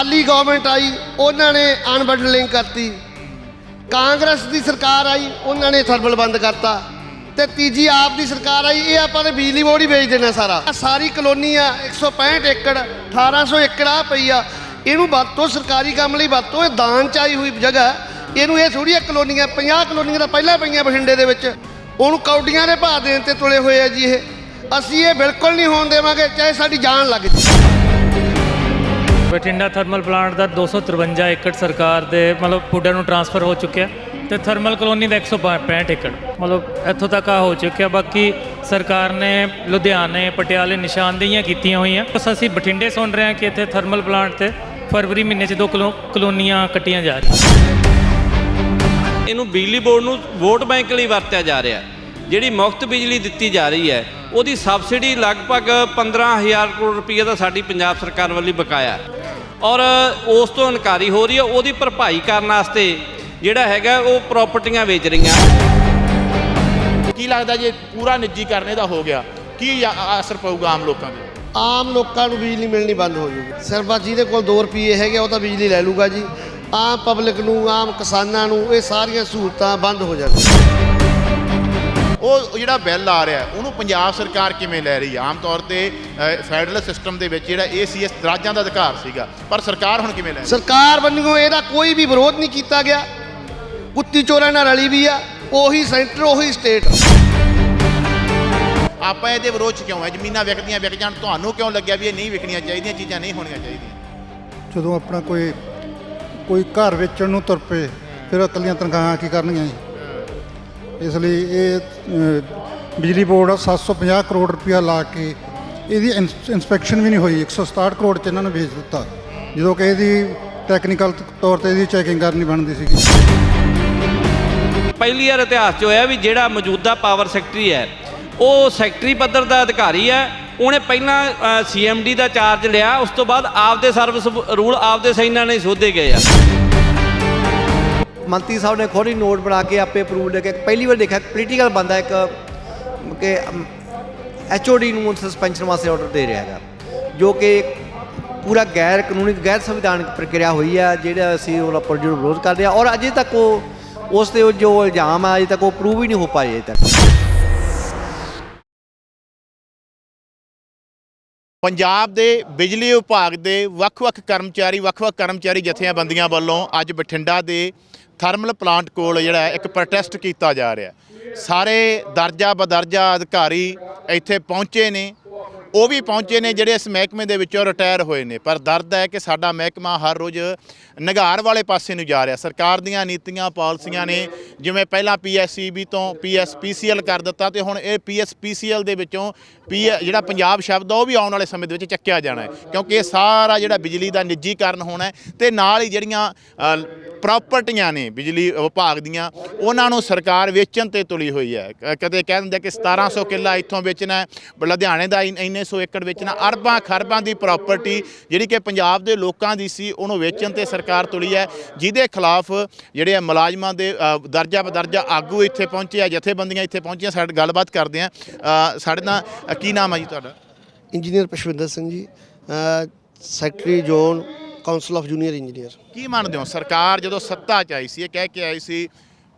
ਕਾਲੀ government ਆਈ, ਉਹਨਾਂ ਨੇ ਅਨਬੰਡਲਿੰਗ ਕਰਤੀ। ਕਾਂਗਰਸ ਦੀ ਸਰਕਾਰ ਆਈ, ਉਹਨਾਂ ਨੇ ਥਰਮਲ ਬੰਦ ਕਰਤਾ। ਤੇ ਤੀਜੀ ਆਪ ਦੀ ਸਰਕਾਰ ਆਈ, ਇਹ ਆਪਾਂ ਨੇ ਬਿਜਲੀ ਬੋਰਡ ਹੀ ਵੇਚ ਦੇਣਾ ਸਾਰਾ। ਸਾਰੀ ਕਲੋਨੀ ਆ 165 ਏਕੜ 1800 ਏਕੜ ਆ ਪਈ ਆ। ਇਹਨੂੰ ਵਰਤੋ ਸਰਕਾਰੀ ਕੰਮ ਲਈ ਵਰਤੋ ਇਹ ਦਾਨ ਚ ਆਈ ਹੋਈ ਜਗ੍ਹਾ। ਇਹਨੂੰ ਇਹ ਥੋੜੀ ਕਲੋਨੀਆਂ 50 ਕਲੋਨੀਆਂ ਤਾਂ ਪਹਿਲਾਂ ਪਈਆਂ ਬਠਿੰਡੇ ਦੇ ਵਿੱਚ। ਉਹਨੂੰ ਕੌਡੀਆਂ ਦੇ ਭਾਅ ਦੇਣ ਤੇ ਤੁਲੇ ਹੋਏ ਆ ਜੀ ਇਹ। ਅਸੀਂ ਇਹ ਬਿਲਕੁਲ ਨਹੀਂ ਹੋਣ ਦੇਵਾਂਗੇ, ਚਾਹੇ ਸਾਡੀ ਜਾਨ ਲੱਗ ਜੇ ਬਠਿੰਡਾ ਥਰਮਲ ਪਲਾਂਟ ਦਾ 253 ਏਕੜ ਸਰਕਾਰ ਦੇ ਮਤਲਬ ਪੁੱਡਾ ਨੂੰ ਟਰਾਂਸਫਰ ਹੋ ਚੁੱਕਿਆ ਤੇ ਥਰਮਲ ਕਲੋਨੀ ਦਾ 165 ਏਕੜ। ਮਤਲਬ ਇੱਥੋਂ ਤੱਕ ਆ ਹੋ ਚੁੱਕਿਆ, ਬਾਕੀ ਸਰਕਾਰ ਨੇ ਲੁਧਿਆਣੇ, ਪਟਿਆਲੇ ਨਿਸ਼ਾਨਦੇਹੀਆਂ ਕੀਤੀਆਂ ਹੋਈਆਂ। ਬਸ ਅਸੀਂ ਬਠਿੰਡੇ ਸੁਣ ਰਹੇ ਹਾਂ ਕਿ ਇੱਥੇ ਥਰਮਲ ਪਲਾਂਟ ਤੇ ਫਰਵਰੀ ਮਹੀਨੇ 'ਚ ਦੋ ਕਲੋ- ਕਲੋਨੀਆਂ ਕੱਟੀਆਂ ਜਾ ਰਹੀਆਂ। ਇਹਨੂੰ ਬਿਜਲੀ ਬੋਰਡ ਨੂੰ ਵੋਟ ਬੈਂਕ ਲਈ ਵਰਤਿਆ ਜਾ ਰਿਹਾ। ਜਿਹੜੀ ਮੁਫਤ ਬਿਜਲੀ ਦਿੱਤੀ ਜਾ ਰਹੀ ਹੈ, ਉਹਦੀ ਸਬਸਿਡੀ ਲਗਭਗ 15000 ਕਰੋੜ ਰੁਪਏ ਦਾ ਸਾਡੀ ਪੰਜਾਬ ਸਰਕਾਰ ਵੱਲੋਂ ਬਕਾਇਆ। ਹੈ। ਔਰ ਉਸ ਤੋਂ ਇਨਕਾਰੀ ਹੋ ਰਹੀ ਹੈ ਉਹਦੀ ਭਰਪਾਈ ਕਰਨ ਵਾਸਤੇ ਜਿਹੜਾ ਹੈਗਾ ਉਹ ਪ੍ਰਾਪਰਟੀਆਂ ਵੇਚ ਰਹੀਆਂ। ਕੀ ਲੱਗਦਾ ਜੇ ਪੂਰਾ ਨਿੱਜੀ ਕਰਨੇ ਦਾ ਹੋ ਗਿਆ? ਕੀ ਅਸਰ ਪਊਗਾ ਆਮ ਲੋਕਾਂ ਤੇ? ਆਮ ਲੋਕਾਂ ਨੂੰ ਬਿਜਲੀ ਮਿਲਣੀ ਬੰਦ ਹੋ ਜੂਗੀ। ਸਿਰਫ ਜਿਹਦੇ ਕੋਲ 2 ਰੁਪਏ ਹੈਗੇ ਉਹ ਤਾਂ ਬਿਜਲੀ ਲੈ ਲੂਗਾ ਜੀ। ਆਮ ਪਬਲਿਕ ਨੂੰ ਆਮ ਕਿਸਾਨਾਂ ਨੂੰ ਇਹ ਸਾਰੀਆਂ ਸਹੂਲਤਾਂ ਬੰਦ ਹੋ ਜਾਣਗੀਆਂ। ਉਹ ਜਿਹੜਾ ਬਿੱਲ ਆ ਰਿਹਾ ਉਹਨੂੰ ਪੰਜਾਬ ਸਰਕਾਰ ਕਿਵੇਂ ਲੈ ਰਹੀ ਹੈ ਆਮ ਤੌਰ ਤੇ ਫੈਡਰਲ ਸਿਸਟਮ ਦੇ ਵਿੱਚ ਜਿਹੜਾ ਏਸੀਐਸ ਰਾਜਾਂ ਦਾ ਅਧਿਕਾਰ ਸੀਗਾ ਪਰ ਸਰਕਾਰ ਹੁਣ ਕਿਵੇਂ ਲੈ ਰਹੀ? ਸਰਕਾਰ ਵੱਲੋਂ ਇਹਦਾ ਕੋਈ ਵੀ ਵਿਰੋਧ ਨਹੀਂ ਕੀਤਾ ਗਿਆ। ਕੁੱਤੀ ਚੋਰਾਂ ਨਾਲ ਰਲੀ ਵੀ ਆ ਉਹੀ ਸੈਂਟਰ ਉਹੀ ਸਟੇਟ। ਆਪਾਂ ਇਹਦੇ ਵਿਰੋਧ 'ਚ ਕਿਉਂ ਹੈ ਜ਼ਮੀਨਾਂ ਵਿਕਦੀਆਂ ਵਿਕ ਜਾਣ ਤੁਹਾਨੂੰ ਕਿਉਂ ਲੱਗਿਆ ਵੀ ਇਹ ਨਹੀਂ ਵਿਕਣੀਆਂ ਚਾਹੀਦੀਆਂ ਚੀਜ਼ਾਂ ਨਹੀਂ ਹੋਣੀਆਂ ਚਾਹੀਦੀਆਂ? ਜਦੋਂ ਆਪਣਾ ਕੋਈ ਕੋਈ ਘਰ ਵੇਚਣ ਨੂੰ ਤੁਰ ਪਏ ਫਿਰ ਇਕੱਲੀਆਂ ਤਨਖਾਹਾਂ ਕੀ ਕਰਨਗੀਆਂ ਜੀ? ਇਸ ਲਈ ਇਹ ਅ, ਬਿਜਲੀ ਬੋਰਡ 750 ਕਰੋੜ ਰੁਪਇਆ ਲਾ ਕੇ ਇਹਦੀ ਇੰਸ ਇੰਸਪੈਕਸ਼ਨ ਵੀ ਨਹੀਂ ਹੋਈ। 167 ਕਰੋੜ ਚ ਇਹਨਾਂ ਨੂੰ ਵੇਚ ਦਿੱਤਾ। ਜਦੋਂ ਕਿ ਇਹਦੀ ਟੈਕਨੀਕਲ ਤੌਰ ਤੇ ਇਹਦੀ ਚੈਕਿੰਗ ਕਰਨੀ ਬਣਦੀ ਸੀਗੀ। ਪਹਿਲੀ ਵਾਰ ਇਤਿਹਾਸ 'ਚ ਹੋਇਆ ਵੀ ਜਿਹੜਾ ਮੌਜੂਦਾ ਪਾਵਰ ਸੈਕਟਰੀ ਹੈ ਉਹ ਸੈਕਟਰੀ ਪੱਧਰ ਦਾ ਅਧਿਕਾਰੀ ਹੈ। ਉਹਨੇ ਪਹਿਲਾਂ ਸੀਐਮਡੀ ਦਾ ਚਾਰਜ ਲਿਆ। ਉਸ ਤੋਂ ਬਾਅਦ ਆਪਦੇ ਸਰਵਿਸ ਰੂਲ ਆਪਦੇ ਸੈਨਾ ਨੇ ਸੋਧੇ ਗਏ ਆ। ਮੰਤਰੀ ਸਾਹਿਬ ਨੇ ਖੁਦ ਹੀ ਨੋਟ ਬਣਾ ਕੇ ਆਪੇ ਅਪਰੂਵ ਲੈ ਕੇ ਪਹਿਲੀ ਵਾਰ ਦੇਖਿਆ ਪੋਲੀਟੀਕਲ ਬੰਦਾ ਇੱਕ, ਕਿ ਐਚਓਡੀ ਨੂੰ ਸਸਪੈਂਸ਼ਨ ਵਾਸਤੇ ਆਰਡਰ ਦੇ ਰਿਹਾ ਹੈਗਾ, ਜੋ ਕਿ ਪੂਰਾ ਗੈਰ ਕਾਨੂੰਨੀ, ਗੈਰ ਸੰਵਿਧਾਨਕ ਪ੍ਰਕਿਰਿਆ ਹੋਈ ਹੈ ਜਿਹੜਾ ਅਸੀਂ ਉਹਦਾ ਪ੍ਰਜੁਰ ਵਿਰੋਧ ਕਰਦੇ ਹਾਂ ਔਰ ਅਜੇ ਤੱਕ ਉਹ, ਉਸ ਤੇ ਜੋ ਇਲਜ਼ਾਮ ਹੈ ਅਜੇ ਤੱਕ ਉਹ ਪ੍ਰੂਵ ਹੀ ਨਹੀਂ ਹੋ ਪਾਏ ਅਜੇ ਤੱਕ। ਪੰਜਾਬ ਦੇ ਬਿਜਲੀ ਵਿਭਾਗ ਦੇ ਵੱਖ-ਵੱਖ ਕਰਮਚਾਰੀ ਵੱਖ-ਵੱਖ ਕਰਮਚਾਰੀ ਜਥੇਬੰਦੀਆਂ ਵੱਲੋਂ ਅੱਜ ਬਠਿੰਡਾ ਦੇ ਥਰਮਲ ਪਲਾਂਟ ਕੋਲ ਜਿਹੜਾ ਇੱਕ ਪ੍ਰੋਟੈਸਟ ਕੀਤਾ ਜਾ ਰਿਹਾ। ਸਾਰੇ ਦਰਜਾ ਬਦਰਜਾ ਅਧਿਕਾਰੀ ਇੱਥੇ ਪਹੁੰਚੇ ਨੇ। ਉਹ ਵੀ ਪਹੁੰਚੇ ਨੇ ਜਿਹੜੇ ਇਸ ਮਹਿਕਮੇ ਦੇ ਵਿੱਚੋਂ ਰਿਟਾਇਰ ਹੋਏ ਨੇ। ਪਰ ਦਰਦ ਹੈ ਕਿ ਸਾਡਾ ਮਹਿਕਮਾ ਹਰ ਰੋਜ਼ ਨਿਗਾਰ ਵਾਲੇ ਪਾਸੇ ਨੂੰ ਜਾ ਰਿਹਾ। ਸਰਕਾਰ ਦੀਆਂ ਨੀਤੀਆਂ ਪਾਲਿਸੀਆਂ ਨੇ ਜਿਵੇਂ ਪਹਿਲਾਂ ਪੀਐਸਸੀਬੀ ਤੋਂ ਪੀਐਸਪੀਸੀਐਲ ਕਰ ਦਿੱਤਾ ਤੇ ਹੁਣ ਇਹ ਪੀਐਸਪੀਸੀਐਲ ਦੇ ਵਿੱਚੋਂ ਪੀ ਜਿਹੜਾ ਪੰਜਾਬ ਸ਼ਬਦ ਆ ਉਹ ਵੀ ਆਉਣ ਵਾਲੇ ਸਮੇਂ ਦੇ ਵਿੱਚ ਚੱਕਿਆ ਜਾਣਾ ਹੈ। ਕਿਉਂਕਿ ਇਹ ਸਾਰਾ ਜਿਹੜਾ ਬਿਜਲੀ ਦਾ ਨਿੱਜੀਕਰਨ ਹੋਣਾ ਹੈ ਤੇ ਨਾਲ ਹੀ ਜਿਹੜੀਆਂ ਅ, ਪ੍ਰਾਪਰਟੀਆਂ ਨੇ ਬਿਜਲੀ ਵਿਭਾਗ ਦੀਆਂ ਉਹਨਾਂ ਨੂੰ ਸਰਕਾਰ ਵੇਚਣ ਤੇ ਤੁਲੀ ਹੋਈ ਹੈ। ਕਦੇ ਕਹਿ ਦਿੰਦੇ ਕਿ 1700 ਕਿੱਲਾ ਇੱਥੋਂ ਵੇਚਣਾ ਲੁਧਿਆਣੇ ਦਾ ਇੰਨੇ ਇੰਨੇ ਸੌ ਏਕੜ ਵੇਚਣਾ ਅਰਬਾਂ ਖਰਬਾਂ ਦੀ ਪ੍ਰਾਪਰਟੀ ਜਿਹੜੀ ਕਿ ਪੰਜਾਬ ਦੇ ਲੋਕਾਂ ਦੀ ਸੀ ਉਹਨੂੰ ਵੇਚਣ ਤੇ ਸਰਕਾਰ ਤੁਲੀ ਹੈ ਜਿਹਦੇ ਖਿਲਾਫ ਜਿਹੜੇ ਆ ਮੁਲਾਜ਼ਮਾਂ ਦੇ ਦਰਜਾ ਬਦਰਜਾ ਆਗੂ ਇੱਥੇ ਪਹੁੰਚੇ ਆ ਜਥੇਬੰਦੀਆਂ ਇੱਥੇ ਪਹੁੰਚੀਆਂ ਸਾਡੇ ਗੱਲਬਾਤ ਕਰਦੇ ਆ। ਸਾਡੇ ਨਾਲ ਕੀ ਨਾਮ ਹੈ ਜੀ ਤੁਹਾਡਾ? Engineer Pashwinder Singh ji secretary zone council of junior engineer. ਕੀ ਮੰਨਦੇ ਹੋ ਸਰਕਾਰ ਜਦੋਂ ਸੱਤਾ 'ਚ ਆਈ ਸੀ ਇਹ ਕਹਿ ਕੇ ਆਈ ਸੀ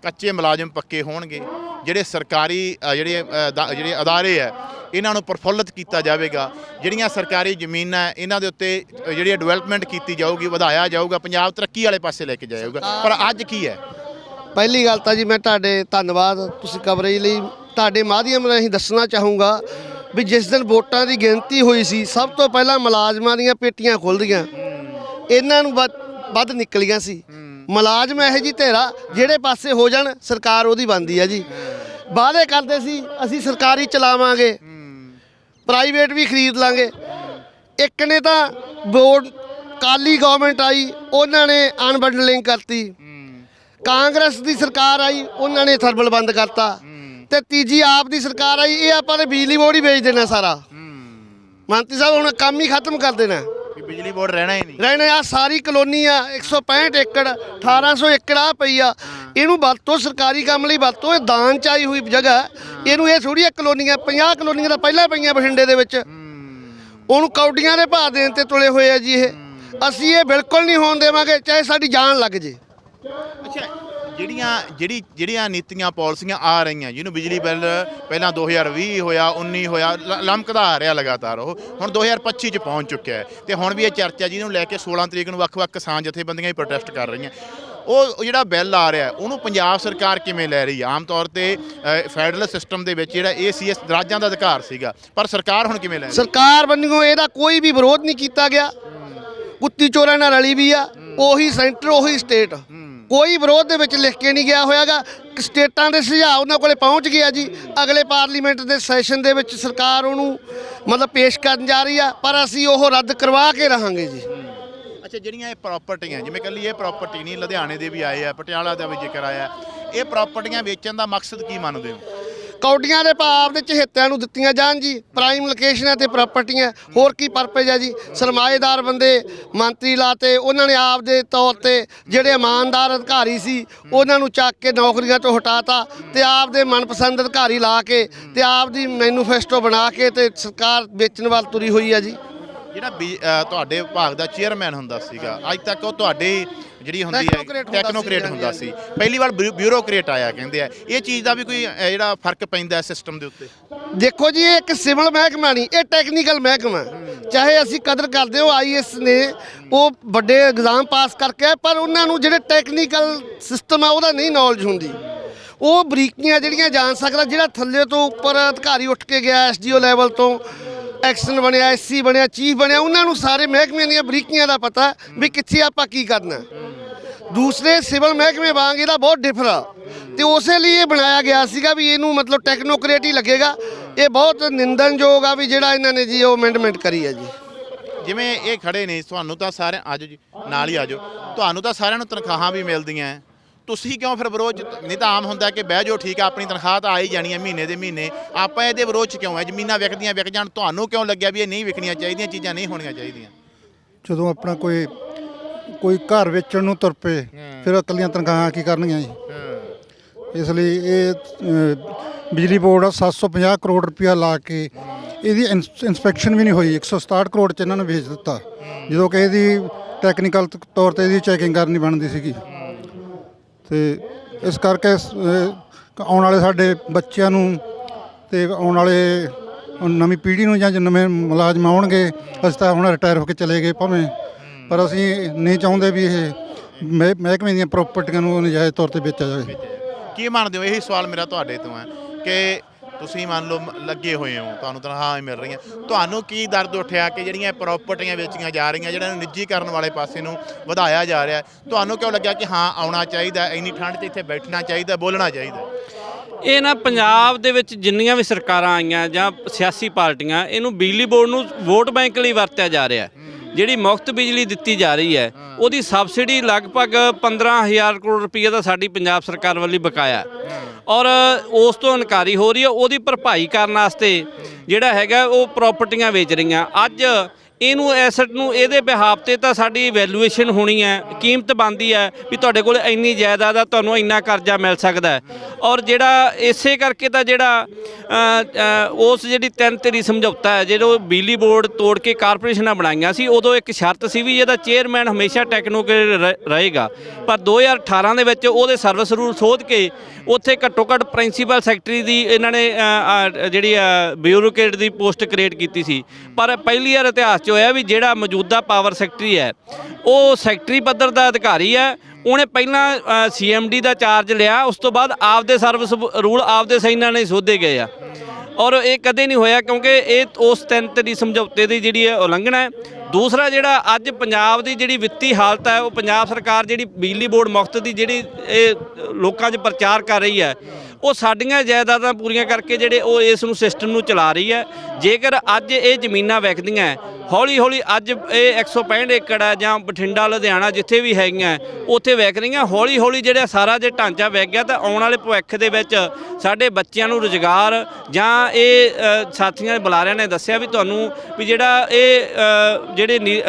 ਕੱਚੇ ਮੁਲਾਜ਼ਮ ਪੱਕੇ ਹੋਣਗੇ। ਜਿਹੜੇ ਸਰਕਾਰੀ ਜਿਹੜੇ ਜਿਹੜੇ ਅਦਾਰੇ ਆ ਇਹਨਾਂ ਨੂੰ ਪ੍ਰਫੁੱਲਤ ਕੀਤਾ ਜਾਵੇਗਾ। ਜਿਹੜੀਆਂ ਸਰਕਾਰੀ ਜ਼ਮੀਨਾਂ ਹੈ, ਇਹਨਾਂ ਦੇ ਉੱਤੇ ਜਿਹੜੀ ਡਿਵੈਲਪਮੈਂਟ ਕੀਤੀ ਜਾਊਗੀ ਵਧਾਇਆ ਜਾਊਗਾ ਪੰਜਾਬ ਤਰੱਕੀ ਵਾਲੇ ਪਾਸੇ ਲੈ ਕੇ ਜਾਏਗਾ ਪਰ ਅੱਜ ਕੀ ਹੈ? ਪਹਿਲੀ ਗੱਲ ਤਾਂ ਜੀ ਮੈਂ ਤੁਹਾਡੇ ਧੰਨਵਾਦ ਤੁਸੀਂ ਕਵਰੇਜ ਲਈ ਤੁਹਾਡੇ ਮਾਧਿਅਮ ਰਾਹੀਂ ਦੱਸਣਾ ਚਾਹੂੰਗਾ ਵੀ ਜਿਸ ਦਿਨ ਵੋਟਾਂ ਦੀ ਗਿਣਤੀ ਹੋਈ ਸੀ ਸਭ ਤੋਂ ਪਹਿਲਾਂ ਮੁਲਾਜ਼ਮਾਂ ਦੀਆਂ ਪੇਟੀਆਂ ਖੁੱਲਦੀਆਂ ਇਹਨਾਂ ਨੂੰ ਵੱਧ ਨਿਕਲੀਆਂ ਸੀ। ਮੁਲਾਜ਼ਮ ਇਹੋ ਜੀ ਧੇਰਾ ਜਿਹੜੇ ਪਾਸੇ ਹੋ ਜਾਣ ਸਰਕਾਰ ਉਹਦੀ ਬਣਦੀ ਆ ਜੀ। ਵਾਅਦੇ ਕਰਦੇ ਸੀ ਅਸੀਂ ਸਰਕਾਰੀ ਚਲਾਵਾਂਗੇ ਪ੍ਰਾਈਵੇਟ ਵੀ ਖਰੀਦ ਲਾਂਗੇ। ਇੱਕ ਨੇ ਤਾਂ ਬੋਰਡ ਕਾਲੀ ਗਵਰਨਮੈਂਟ ਆਈ ਉਹਨਾਂ ਨੇ ਅਨਬੰਡਲਿੰਗ ਕਰਤੀ। ਕਾਂਗਰਸ ਦੀ ਸਰਕਾਰ ਆਈ ਉਹਨਾਂ ਨੇ ਥਰਮਲ ਬੰਦ ਕਰਤਾ। ਤੇ ਤੀਜੀ ਆਪ ਦੀ ਸਰਕਾਰ ਆਈ ਇਹ ਆਪਾਂ ਨੇ ਬਿਜਲੀ ਬੋਰਡ ਹੀ ਵੇਚ ਦੇਣਾ ਸਾਰਾ। ਮੰਤਰੀ ਸਾਹਿਬ ਹੁਣ ਕੰਮ ਹੀ ਖਤਮ ਕਰ ਦੇਣਾ। ਕਿ ਬਿਜਲੀ ਬੋਰਡ ਰਹਿਣਾ ਹੀ ਨਹੀਂ। ਰਹਿਣੇ ਆ ਸਾਰੀ ਕਲੋਨੀ ਆ 165 ਏਕੜ 1800 ਏਕੜ ਆ ਪਈ ਆ। ਇਹਨੂੰ ਵਰਤੋ ਸਰਕਾਰੀ ਕੰਮ ਲਈ ਵਰਤੋ ਇਹ ਦਾਨ ਚ ਆਈ ਹੋਈ ਜਗ੍ਹਾ। ਇਹਨੂੰ ਇਹ ਥੋੜੀ ਕਲੋਨੀਆਂ 50 ਕਲੋਨੀਆਂ ਤਾਂ ਪਹਿਲਾਂ ਪਈਆਂ ਬਠਿੰਡੇ ਦੇ ਵਿੱਚ। ਉਹਨੂੰ ਕੌਡੀਆਂ ਦੇ ਭਾਅ ਦੇਣ ਤੇ ਤੁਲੇ ਹੋਏ ਆ ਜੀ ਇਹ। ਅਸੀਂ ਇਹ ਬਿਲਕੁਲ ਨਹੀਂ ਹੋਣ ਦੇਵਾਂਗੇ ਚਾਹੇ ਸਾਡੀ ਜਾਨ ਲੱਗ ਜੇ। ਅੱਛਾ ਜਿਹੜੀਆਂ ਜਿਹੜੀ ਜਿਹੜੀਆਂ ਨੀਤੀਆਂ ਪਾਲਿਸੀਆਂ ਆ ਰਹੀਆਂ ਜਿਹਨੂੰ ਬਿਜਲੀ ਬਿੱਲ ਪਹਿਲਾਂ 2020 ਹੋਇਆ 19 ਹੋਇਆ ਲਮਕਦਾ ਆ ਰਿਹਾ ਲਗਾਤਾਰ ਉਹ। ਹੁਣ 2025 ਚ ਪਹੁੰਚ ਚੁੱਕਿਆ ਹੈ। ਤੇ ਹੁਣ ਵੀ ਇਹ ਚਰਚਾ ਜਿਹਨੂੰ ਲੈ ਕੇ 16 ਤਰੀਕ ਨੂੰ ਵੱਖ-ਵੱਖ ਕਿਸਾਨ ਜਥੇਬੰਦੀਆਂ ਹੀ ਪ੍ਰੋਟੈਸਟ ਕਰ ਰਹੀਆਂ। ਉਹ ਜਿਹੜਾ ਬਿੱਲ ਆ ਰਿਹਾ ਉਹਨੂੰ ਪੰਜਾਬ ਸਰਕਾਰ ਕਿਵੇਂ ਲੈ ਰਹੀ ਆਮ ਤੌਰ ਤੇ ਫੈਡਰਲ ਸਿਸਟਮ ਦੇ ਵਿੱਚ ਜਿਹੜਾ ਇਹ ਸੀ ਰਾਜਾਂ ਦਾ ਅਧਿਕਾਰ ਸੀਗਾ ਪਰ ਸਰਕਾਰ ਹੁਣ ਕਿਵੇਂ ਲੈ ਰਹੀ? ਸਰਕਾਰ ਵੱਲੋਂ ਇਹਦਾ ਕੋਈ ਵੀ ਵਿਰੋਧ ਨਹੀਂ ਕੀਤਾ ਗਿਆ। ਕੁੱਤੀ ਚੋਰਾਂ ਨਾਲ ਰਲੀ ਵੀ ਆ। ਉਹੀ ਸੈਂਟਰ ਉਹੀ ਸਟੇਟ ਕੋਈ ਵਿਰੋਧ ਦੇ ਵਿੱਚ ਲਿਖ ਕੇ ਨਹੀਂ ਗਿਆ ਹੋਇਆਗਾ। ਸਟੇਟਾਂ ਦੇ ਸੁਝਾਅ ਉਹਨਾਂ ਕੋਲੇ ਪਹੁੰਚ ਗਿਆ ਜੀ। ਅਗਲੇ ਪਾਰਲੀਮੈਂਟ ਦੇ ਸੈਸ਼ਨ ਦੇ ਵਿੱਚ ਸਰਕਾਰ ਉਹਨੂੰ ਮਤਲਬ ਪੇਸ਼ ਕਰਨ ਜਾ ਰਹੀ ਆ, ਪਰ ਅਸੀਂ ਉਹ ਰੱਦ ਕਰਵਾ ਕੇ ਰਹਾਂਗੇ ਜੀ। ਅੱਛਾ, ਜਿਹੜੀਆਂ ਇਹ ਪ੍ਰਾਪਰਟੀਆਂ ਜਿਵੇਂ ਕੱਲੀ ਇਹ ਪ੍ਰਾਪਰਟੀ ਨਹੀਂ, ਲੁਧਿਆਣੇ ਦੇ ਵੀ ਆਏ ਆ, ਪਟਿਆਲਾ ਦਾ ਵੀ ਜ਼ਿਕਰ ਆਇਆ। ਇਹ ਪ੍ਰਾਪਰਟੀਆਂ ਵੇਚਣ ਦਾ ਮਕਸਦ ਕੀ ਮੰਨਦੇ ਹੋ? ਕੌਡੀਆਂ ਦੇ ਭਾਵ ਦੇ ਚਹੇਤਿਆਂ ਨੂੰ ਦਿੱਤੀਆਂ ਜਾਣ ਜੀ ਪ੍ਰਾਈਮ ਲੋਕੇਸ਼ਨਾਂ ਤੇ ਪ੍ਰਾਪਰਟੀਆਂ ਹੋਰ ਕੀ ਪਰਪਸ ਹੈ ਜੀ? ਸਰਮਾਏਦਾਰ ਬੰਦੇ ਮੰਤਰੀ ਲਾਤੇ, ਉਹਨਾਂ ਨੇ ਆਪ ਦੇ ਤੌਰ ਤੇ ਜਿਹੜੇ ਇਮਾਨਦਾਰ ਅਧਿਕਾਰੀ ਸੀ, ਉਹਨਾਂ ਨੂੰ ਚੱਕ ਕੇ ਨੌਕਰੀਆਂ ਤੋਂ ਹਟਾਤਾ ਤੇ ਆਪ ਦੇ ਮਨਪਸੰਦ ਅਧਿਕਾਰੀ ਲਾ ਕੇ ਤੇ ਆਪ ਦੀ ਮੈਨੂਫੈਸਟੋ ਬਣਾ ਕੇ ਤੇ ਸਰਕਾਰ ਵੇਚਣ ਵੱਲ ਤੁਰੀ ਹੋਈ ਹੈ ਜੀ। ਜਿਹੜਾ ਬੀ- ਅ, ਤੁਹਾਡੇ ਵਿਭਾਗ ਦਾ ਚੇਅਰਮੈਨ ਹੁੰਦਾ ਸੀਗਾ ਅੱਜ ਤੱਕ ਉਹ ਤੁਹਾਡੇ ਜਿਹੜੀ ਹੁੰਦੀ ਹੈ ਟੈਕਨੋਕ੍ਰੇਟ ਹੁੰਦਾ ਟੈਕਨੋਕ੍ਰੇਟ ਸੀ, ਹੁੰਦਾ ਸੀ। ਪਹਿਲੀ ਵਾਰ ਬਿਊ- ਬਿਊਰੋਕਰੇਟ ਆਇਆ ਕਹਿੰਦੇ ਆ। ਇਹ ਚੀਜ਼ ਦਾ ਵੀ ਕੋਈ ਅ, ਜਿਹੜਾ ਫ਼ਰਕ ਪੈਂਦਾ ਸਿਸਟਮ ਦੇ ਉੱਤੇ? ਦੇਖੋ ਜੀ ਇਹ ਇੱਕ ਸਿਵਲ ਮਹਿਕਮਾ ਨਹੀਂ ਇਹ ਟੈਕਨੀਕਲ ਮਹਿਕਮਾ ਚਾਹੇ ਅਸੀਂ ਕਦਰ ਕਰਦੇ ਹਾਂ ਆਈਐਸ ਨੇ ਉਹ ਵੱਡੇ ਐਗਜ਼ਾਮ ਪਾਸ ਕਰਕੇ ਆਏ, ਪਰ ਉਹਨਾਂ ਨੂੰ ਜਿਹੜੇ ਟੈਕਨੀਕਲ ਸਿਸਟਮ ਆ ਉਹਦਾ ਨਹੀਂ ਨੌਲੇਜ ਹੁੰਦੀ। ਉਹ ਬਰੀਕੀਆਂ ਜਿਹੜੀਆਂ ਜਾਣ ਸਕਦਾ ਜਿਹੜਾ ਥੱਲੇ ਤੋਂ ਉੱਪਰ ਅਧਿਕਾਰੀ ਉੱਠ ਕੇ ਗਿਆ ਐਸਡੀਓ ਲੈਵਲ ਤੋਂ ਐਕਸ਼ਨ ਬਣਿਆ ਐਸਸੀ ਬਣਿਆ, ਚੀਫ ਬਣਿਆ, ਉਹਨਾਂ ਨੂੰ ਸਾਰੇ ਮਹਿਕਮਿਆਂ ਦੀਆਂ ਬਰੀਕੀਆਂ ਦਾ ਪਤਾ ਵੀ ਕਿੱਥੇ ਆਪਾਂ ਕੀ ਕਰਨਾ। ਦੂਸਰੇ ਸਿਵਲ ਮਹਿਕਮੇ ਵਾਂਗ ਇਹਦਾ ਬਹੁਤ ਡਿਫਰ ਆ। ਤੇ ਉਸੇ ਲਈ ਇਹ ਬਣਾਇਆ ਗਿਆ ਸੀਗਾ ਵੀ ਇਹਨੂੰ ਮਤਲਬ ਟੈਕਨੋਕ੍ਰੇਟ ਹੀ ਲੱਗੇਗਾ। ਇਹ ਬਹੁਤ ਨਿੰਦਨਯੋਗ ਆ ਵੀ ਜਿਹੜਾ ਇਹਨਾਂ ਨੇ ਜੀ ਉਹ ਅਮੈਂਡਮੈਂਟ ਕਰੀ ਹੈ ਜੀ। ਜਿਵੇਂ ਇਹ ਖੜੇ ਨੇ, ਤੁਹਾਨੂੰ ਤਾਂ ਸਾਰੇ ਆਜੋ ਜੀ, ਨਾਲ ਹੀ ਆਜੋ। ਤੁਹਾਨੂੰ ਤਾਂ ਸਾਰਿਆਂ ਨੂੰ ਤਨਖਾਹਾਂ ਵੀ ਮਿਲਦੀਆਂ। ਹੈ। ਤੁਸੀਂ ਕਿਉਂ ਫਿਰ ਵਿਰੋਧ 'ਚ- ਨਹੀਂ ਤਾਂ ਆਮ ਹੁੰਦਾ ਕਿ ਬਹਿ ਜਾਓ ਠੀਕ ਆ ਆਪਣੀ ਤਨਖਾਹ ਤਾਂ ਆ ਹੀ ਜਾਣੀ ਹੈ ਮਹੀਨੇ ਦੇ ਮਹੀਨੇ। ਆਪਾਂ ਇਹਦੇ ਵਿਰੋਧ 'ਚ ਕਿਉਂ ਹੈ ਜ਼ਮੀਨਾਂ ਵਿਕਦੀਆਂ ਵਿਕ ਜਾਣ ਤੁਹਾਨੂੰ ਕਿਉਂ ਲੱਗਿਆ ਵੀ ਇਹ ਨਹੀਂ ਵਿਕਣੀਆਂ ਚਾਹੀਦੀਆਂ ਚੀਜ਼ਾਂ ਨਹੀਂ ਹੋਣੀਆਂ ਚਾਹੀਦੀਆਂ? ਜਦੋਂ ਆਪਣਾ ਕੋਈ ਕੋਈ ਘਰ ਵੇਚਣ ਨੂੰ ਤੁਰ ਪਏ ਫਿਰ ਇਕੱਲੀਆਂ ਤਨਖਾਹਾਂ ਕੀ ਕਰਨਗੀਆਂ ਜੀ? ਇਸ ਲਈ ਇਹ ਅ, ਬਿਜਲੀ ਬੋਰਡ 750 ਕਰੋੜ ਰੁਪਇਆ ਲਾ ਕੇ ਇਹਦੀ ਇਨਸ- ਇਨਸਪੈਕਸ਼ਨ ਵੀ ਨਹੀਂ ਹੋਈ। 167 ਕਰੋੜ ਚ ਇਹਨਾਂ ਨੇ ਵੇਚ ਦਿੱਤਾ। ਜਦੋਂ ਕਿ ਇਹਦੀ ਟੈਕਨੀਕਲ ਤੌਰ ਤੇ ਇਹਦੀ ਚੈਕਿੰਗ ਕਰਨੀ ਬਣਦੀ ਸੀਗੀ। ਤੇ ਇਸ ਕਰਕੇ ਸ- ਅ, ਆਉਣ ਵਾਲੇ ਸਾਡੇ ਬੱਚਿਆਂ ਨੂੰ ਤੇ ਆਉਣ ਵਾਲੇ ਨਵੀਂ ਪੀੜ੍ਹੀ ਨੂੰ ਜਾਂ ਜੋ ਨਵੇਂ ਮੁਲਾਜ਼ਮ ਆਉਣਗੇ ਅਸੀਂ ਤਾਂ ਹੁਣ ਰਿਟਾਇਰ ਹੋ ਕੇ ਚਲੇ ਗਏ ਭਾਵੇਂ। ਪਰ ਅਸੀਂ ਨਹੀਂ ਚਾਹੁੰਦੇ ਵੀ ਇਹ ਮਹਿ- ਮਹਿਕਮੇ ਦੀਆਂ ਪ੍ਰਾਪਰਟੀਆਂ ਨੂੰ ਨਜਾਇਜ਼ ਤੌਰ ਤੇ ਵੇਚਿਆ ਜਾਵੇ। ਕੀ ਮੰਨਦੇ ਹੋ? ਇਹੀ ਸਵਾਲ ਮੇਰਾ ਤੁਹਾਡੇ ਤੋਂ ਹੈ ਕਿ ਤੁਸੀਂ ਮੰਨ ਲਓ ਮ- ਲੱਗੇ ਹੋਏ ਹੋ, ਤੁਹਾਨੂੰ ਤਨਖਾਹਾਂ ਮਿਲ ਰਹੀਆਂ। ਤੁਹਾਨੂੰ ਕੀ ਦਰਦ ਉੱਠਿਆ ਕਿ ਜਿਹੜੀਆਂ ਇਹ ਪ੍ਰਾਪਰਟੀਆਂ ਵੇਚੀਆਂ ਜਾ ਰਹੀਆਂ, ਜਿਹੜਾ ਨੂੰ ਨਿੱਜੀਕਰਨ ਵਾਲੇ ਪਾਸੇ ਨੂੰ ਵਧਾਇਆ ਜਾ ਰਿਹਾ ਤੁਹਾਨੂੰ ਕਿਉਂ ਲੱਗਿਆ ਕਿ ਹਾਂ, ਆਉਣਾ ਚਾਹੀਦਾ, ਇੰਨੀ ਠੰਡ 'ਚ ਇੱਥੇ ਬੈਠਣਾ ਚਾਹੀਦਾ, ਬੋਲਣਾ ਚਾਹੀਦਾ? ਇਹ ਨਾ ਪੰਜਾਬ ਦੇ ਵਿੱਚ ਜਿੰਨੀਆਂ ਵੀ ਸਰਕਾਰਾਂ ਆਈਆਂ ਜਾਂ ਸਿਆਸੀ ਪਾਰਟੀਆਂ, ਇਹਨੂੰ ਬਿਜਲੀ ਬੋਰਡ ਨੂੰ ਵੋਟ ਬੈਂਕ ਲਈ ਵਰਤਿਆ ਜਾ ਰਿਹਾ ਹੈ। ਜਿਹੜੀ ਮੁਫਤ ਬਿਜਲੀ ਦਿੱਤੀ ਜਾ ਰਹੀ ਹੈ, ਉਹਦੀ ਸਬਸਿਡੀ ਲਗਭਗ 15000 ਕਰੋੜ ਰੁਪਏ ਦਾ ਸਾਡੀ ਪੰਜਾਬ ਸਰਕਾਰ ਵੱਲੋਂ ਬਕਾਇਆ ਔਰ ਉਸ ਤੋਂ ਇਨਕਾਰੀ ਹੋ ਰਹੀ ਹੈ, ਉਹਦੀ ਭਰਪਾਈ ਕਰਨ ਵਾਸਤੇ ਜਿਹੜਾ ਹੈਗਾ ਉਹ ਪ੍ਰਾਪਰਟੀਆਂ ਵੇਚ ਰਹੀਆਂ। ਅੱਜ ਇਹਨੂੰ ਐਸਟ ਨੂੰ ਇਹਦੇ ਬਿਹਾਫ ਤੇ ਤਾਂ ਸਾਡੀ ਵੈਲਿਊਏਸ਼ਨ ਹੋਣੀ ਹੈ ਕੀਮਤ ਬਣਦੀ ਹੈ ਵੀ ਤੁਹਾਡੇ ਕੋਲ ਇੰਨੀ ਜਾਇਦਾਦ ਆ ਤੁਹਾਨੂੰ ਇੰਨਾ ਕਰਜ਼ਾ ਮਿਲ ਸਕਦਾ ਔਰ ਜਿਹੜਾ ਇਸੇ ਕਰਕੇ ਤਾਂ ਜਿਹੜਾ ਉਸ ਜਿਹੜੀ ਤਿੰਨ ਤੇਰੀ ਸਮਝੌਤਾ ਹੈ ਜਿਹੜਾ ਬਿਜਲੀ ਬੋਰਡ ਤੋੜ ਕੇ ਕਾਰਪੋਰੇਸ਼ਨਾਂ ਬਣਾਈਆਂ ਸੀ ਉਦੋਂ ਇੱਕ ਸ਼ਰਤ ਸੀ ਵੀ ਇਹਦਾ ਚੇਅਰਮੈਨ ਹਮੇਸ਼ਾ ਟੈਕਨੋਕ੍ਰੇਟ ਰ- ਰਹੇਗਾ। ਪਰ 2018 ਦੇ ਵਿੱਚ ਉਹਦੇ ਸਰਵਿਸ ਰੂਲ ਸੋਧ ਕੇ ਉੱਥੇ ਘੱਟੋ ਘੱਟ ਪ੍ਰਿੰਸੀਪਲ ਸੈਕਟਰੀ ਦੀ ਇਹਨਾਂ ਨੇ ਅ, ਅ, ਜਿਹੜੀ ਬਿਊਰੋਕਰੇਟ ਦੀ ਪੋਸਟ ਕ੍ਰੀਏਟ ਕੀਤੀ ਸੀ। ਪਰ ਪਹਿਲੀ ਵਾਰ ਇਤਿਹਾਸ 'ਚ ਹੋਇਆ ਵੀ ਜਿਹੜਾ ਮੌਜੂਦਾ ਪਾਵਰ ਸੈਕਟਰੀ ਹੈ, ਉਹ ਸੈਕਟਰੀ ਪੱਧਰ ਦਾ ਅਧਿਕਾਰੀ ਹੈ। ਉਹਨੇ ਪਹਿਲਾਂ ਸੀਐਮਡੀ ਦਾ ਚਾਰਜ ਲਿਆ, ਉਸ ਤੋਂ ਬਾਅਦ ਆਪਦੇ ਸਰਵਿਸ ਰੂਲ ਆਪਦੇ ਸੈਨਾਂ ਨੇ ਸੋਧੇ ਗਏ ਆ। ਔਰ ਇਹ ਕਦੇ ਨਹੀਂ ਹੋਇਆ ਕਿਉਂਕਿ ਇਹ ਉਸ ਤਿੰਨ ਤਰੀ ਸਮਝੌਤੇ ਦੀ ਜਿਹੜੀ ਹੈ ਉਲੰਘਣਾ ਹੈ। ਦੂਸਰਾ ਜਿਹੜਾ ਅੱਜ ਪੰਜਾਬ ਦੀ ਜਿਹੜੀ ਵਿੱਤੀ ਹਾਲਤ ਹੈ, ਉਹ ਪੰਜਾਬ ਸਰਕਾਰ ਜਿਹੜੀ ਬਿਜਲੀ ਬੋਰਡ ਮੁਕਤ ਦੀ ਜਿਹੜੀ ਇਹ ਲੋਕਾਂ 'ਚ ਪ੍ਰਚਾਰ ਕਰ ਰਹੀ ਹੈ, ਉਹ ਸਾਡੀਆਂ ਜਾਇਦਾਦਾਂ ਪੂਰੀਆਂ ਕਰਕੇ ਜਿਹੜੇ ਉਹ ਇਸ ਨੂੰ ਸਿਸਟਮ ਨੂੰ ਚਲਾ ਰਹੀ ਹੈ। ਜੇਕਰ ਅੱਜ ਇਹ ਜ਼ਮੀਨਾਂ ਵਿਕਦੀਆਂ ਹੌਲੀ ਹੌਲੀ ਅੱਜ ਇਹ 165 ਏਕੜ ਹੈ ਜਾਂ ਬਠਿੰਡਾ, ਲੁਧਿਆਣਾ ਜਿੱਥੇ ਵੀ ਹੈਗੀਆਂ ਉੱਥੇ ਵਿਕ ਰਹੀਆਂ। ਹੌਲੀ ਹੌਲੀ ਜਿਹੜਾ ਸਾਰਾ ਜੇ ਢਾਂਚਾ ਵਿਕ ਗਿਆ ਤਾਂ ਆਉਣ ਵਾਲੇ ਭਵਿੱਖ ਦੇ ਵਿੱਚ ਸਾਡੇ ਬੱਚਿਆਂ ਨੂੰ ਰੁਜ਼ਗਾਰ ਜਾਂ ਇਹ ਸਾਥੀਆਂ ਬੁਲਾਰਿਆਂ ਨੇ ਦੱਸਿਆ ਵੀ ਤੁਹਾਨੂੰ ਵੀ ਜਿਹੜਾ ਇਹ ਜਿਹੜੇ ਨੀ-